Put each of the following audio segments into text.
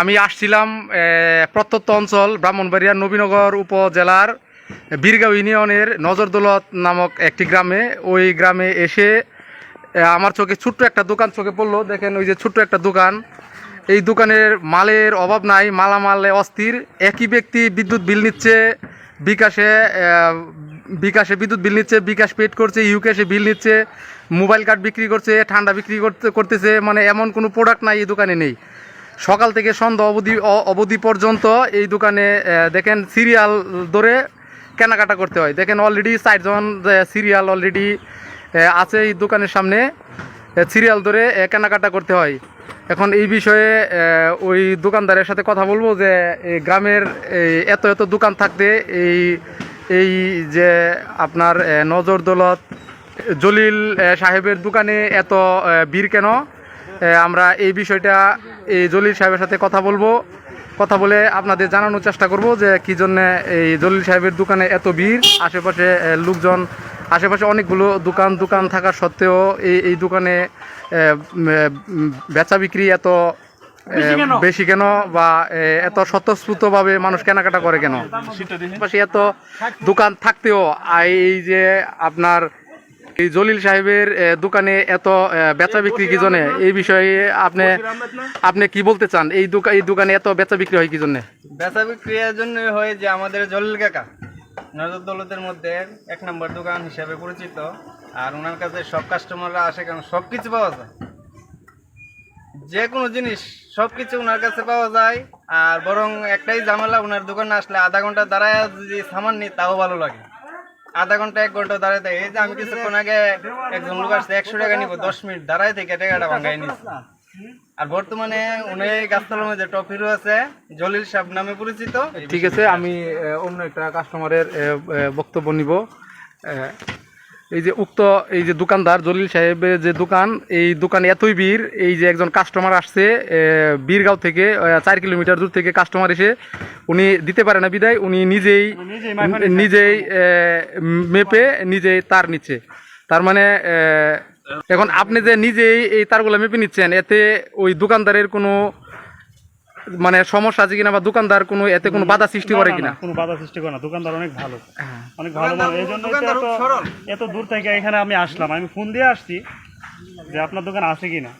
আমি আসছিলাম এ, প্রত্যন্ত অঞ্চল ব্রাহ্মণবাড়িয়া নবীনগর উপজেলার বীরগাঁও ইউনিয়নের নজরদৌলত নামক একটি গ্রামে। ওই গ্রামে এসে আমার চোখে ছোট্ট একটা দোকান চোখে পড়ল। দেখেন ওই যে ছোট্ট একটা দোকান। এই দোকানের মালের অভাব নাই মালামালে অস্থির। একই ব্যক্তি বিদ্যুৎ বিল নিচ্ছে বিকাশে বিকাশে বিদ্যুৎ বিল নিচ্ছে বিকাশ পেড করছে ইউকেশে বিল নিচ্ছে মোবাইল কার্ড বিক্রি করছে ঠান্ডা বিক্রি করতে করতেছে। মানে এমন কোনো প্রোডাক্ট নাই এই দোকানে নেই। সকাল থেকে সন্ধ্যা অবধি অবধি পর্যন্ত এই দোকানে দেখেন সিরিয়াল ধরে কেনাকাটা করতে হয়। দেখেন অলরেডি চারজন সিরিয়াল অলরেডি আছে এই দোকানের সামনে সিরিয়াল ধরে কেনাকাটা করতে হয়। এখন এই বিষয়ে ওই দোকানদারের সাথে কথা বলব যে গ্রামের এত এত দোকান থাকতে এই এই যে আপনার নজর দৌলত জলিল সাহেবের দোকানে এত ভিড় কেন? আমরা এই বিষয়টা এই জলিল সাহেবের সাথে কথা বলব। কথা বলে আপনাদের জানানোর চেষ্টা করব যে কি জন্য এই জলিল সাহেবের দোকানে এত ভিড়। আশেপাশে লোকজন আশেপাশে অনেকগুলো দোকান দোকান থাকা সত্ত্বেও এই এই দোকানে বেচা বিক্রি এত বেশি কেন? বা এত স্বতঃস্ফূর্তভাবে মানুষ কেনাকাটা করে কেন? পাশে এত দোকান থাকতেও এই যে আপনার এই জলিল সাহেবের দোকানে এত বেচা বিক্রি কি জন্য? এই বিষয়ে আপনি আপনি কি বলতে চান? এই দোকান এই দোকানে এত বেচা বিক্রি হয় কি জন্য? বেচা বিক্রিয়ার জন্য হয় যে আমাদের জলিল কাকা নজর দৌলতের মধ্যে এক নম্বর দোকান হিসাবে পরিচিত আর ওনার কাছে সব কাস্টমাররা আসে কারণ সব কিছু পাওয়া যায়। যে কোনো জিনিস সব কিছু ওনার কাছে পাওয়া যায় আর বরং একটাই ঝামেলা ওনার দোকানে আসলে আধা ঘণ্টা দাঁড়ায় যদি সামান নিই তাও ভালো লাগে। আধা ঘণ্টা, এক ঘণ্টা দাঁড়ায় থাকে এই যে আমি কিছুক্ষণ আগে একজন লোক আসছে, একশো টাকা নিবো, দশ মিনিট দাঁড়ায় থেকে টাকাটা ভাঙাই নিচ্ছে আর বর্তমানে উনি গাছতলার মধ্যে টপ আছে, জলিল সাহেব নামে পরিচিত। ঠিক আছে, আমি অন্য একটা কাস্টমারের বক্তব্য নিব। এই যে উক্ত এই যে দোকানদার জলিল সাহেবের যে দোকান এই দোকানে এতই ভিড় এই যে একজন কাস্টমার আসছে বীরগাঁও থেকে চার কিলোমিটার দূর থেকে কাস্টমার এসে উনি দিতে পারে না বিদায় উনি নিজেই নিজেই মেপে নিজেই তার নিচ্ছে। তার মানে এখন আপনি যে নিজেই এই তারগুলো মেপে নিচ্ছেন এতে ওই দোকানদারের কোনো মানে সমস্যা আছে কিনা বা দোকানদার কোনো এতে কোনো বাধা সৃষ্টি করে কিনা? কোনো বাধা সৃষ্টি করে না। দোকানদার অনেক ভালো। হ্যাঁ। অনেক ভালো এই জন্য। এত দূর থেকে এখানে আমি আসলাম। আমি ফোন দিয়ে আসছি যে আপনার দোকান আছে কিনা।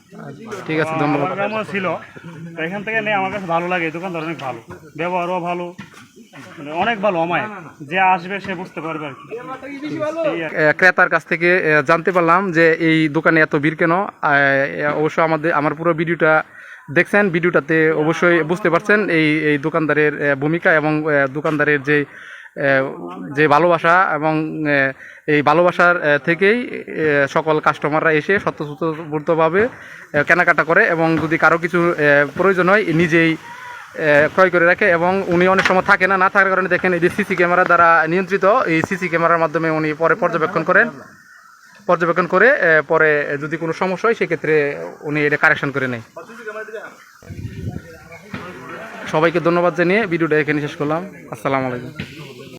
ঠিক আছে ধন্যবাদ। ছিল তো এখান থেকে নেই আমার কাছে ভালো লাগে। এই দোকানদার অনেক ভালো। ব্যবহারও ভালো। মানে অনেক ভালো অমায় যে আসবে সে বুঝতে পারবে আর কি। ক্রেতার কাছ থেকে জানতে পারলাম যে এই দোকানে এত ভিড় কেন। অবশ্য আমাদের আমার পুরো ভিডিওটা দেখছেন ভিডিওটাতে অবশ্যই বুঝতে পারছেন এই এই দোকানদারের ভূমিকা এবং দোকানদারের যে যে ভালোবাসা এবং এই ভালোবাসার থেকেই সকল কাস্টমাররা এসে স্বতঃস্ফূর্তভাবে কেনাকাটা করে এবং যদি কারও কিছু প্রয়োজন হয়, নিজেই ক্রয় করে রাখে এবং উনি অনেক সময় থাকে না না থাকার কারণে দেখেন এই যে সিসি ক্যামেরা দ্বারা নিয়ন্ত্রিত, এই সিসি ক্যামেরার মাধ্যমে উনি পরে পর্যবেক্ষণ করেন। পর্যবেক্ষণ করে পরে যদি কোনো সমস্যা হয়, সেক্ষেত্রে উনি এটা কারেকশন করে নেয়। সবাইকে ধন্যবাদ জানিয়ে ভিডিওটা এখানে শেষ করলাম। আসসালামু আলাইকুম।